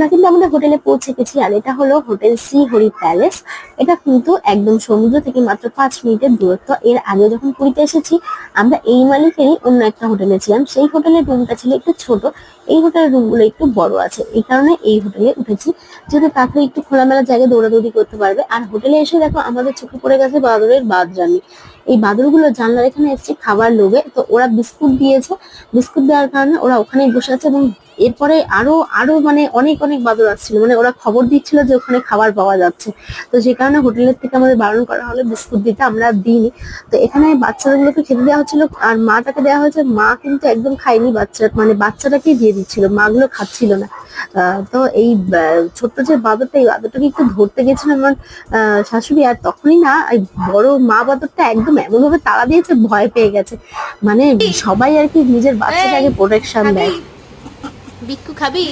আমরা কিন্তু আমাদের হোটেলে পৌঁছে গেছি, আর এটা হলো হোটেল সি হরি প্যালেস। এটা কিন্তু একদম সমুদ্র থেকে মাত্র পাঁচ মিনিটের দূরত্ব। এর আগে যখন পুরীতে এসেছি, আমরা এই মালিকেরই অন্য একটা হোটেলে ছিলাম। সেই হোটেলের রুমটা ছিল একটু ছোট, এই হোটেলের রুমগুলো একটু বড় আছে। এই কারণে এই হোটেলে উঠেছি। যেহেতু তাড়াতাড়ি একটু খোলামেলা জায়গায় দৌড়াদৌড়ি করতে পারবে। আর হোটেলে এসে দেখো, আমাদের চোখে পড়ে গেছে বাদরের বাদরানি এই বাদরগুলো জানলার এখানে এসছে খাবার লোভে। তো ওরা বিস্কুট দিয়েছে। বিস্কুট দেওয়ার কারণে ওরা ওখানেই বসে আছে এবং এরপরে আরও আরও মানে অনেক অনেক বাদর আসছিল। মানে ওরা খবর দিচ্ছিল যে ওখানে খাবার পাওয়া যাচ্ছে। তো যে কারণে হোটেলের থেকে আমাদের বারণ করা হলো বিস্কুট দিতে আমরা দিইনি। তো এখানে বাচ্চাগুলোকে খেতে দেওয়া হচ্ছিল আর মা তাকে দেওয়া হয়েছে মা কিন্তু একদম খায়নি বাচ্চা মানে বাচ্চাটাকেই দিয়ে দিচ্ছিল মাগুলো খাচ্ছিল না। আহ, তো এই ছোট্ট যে বাদরটা এই বাদরটাকে একটু ধরতে গেছিল আমার আহ, শাশুড়ি আর তখনই না এই বড় মা বাদরটা একদম এমন ভাবে তাড়া দিয়েছে ভয় পেয়ে গেছে। মানে সবাই আর কি নিজের বাচ্চাটাকে প্রোটেকশন দেয়। বিক্কু খাবি?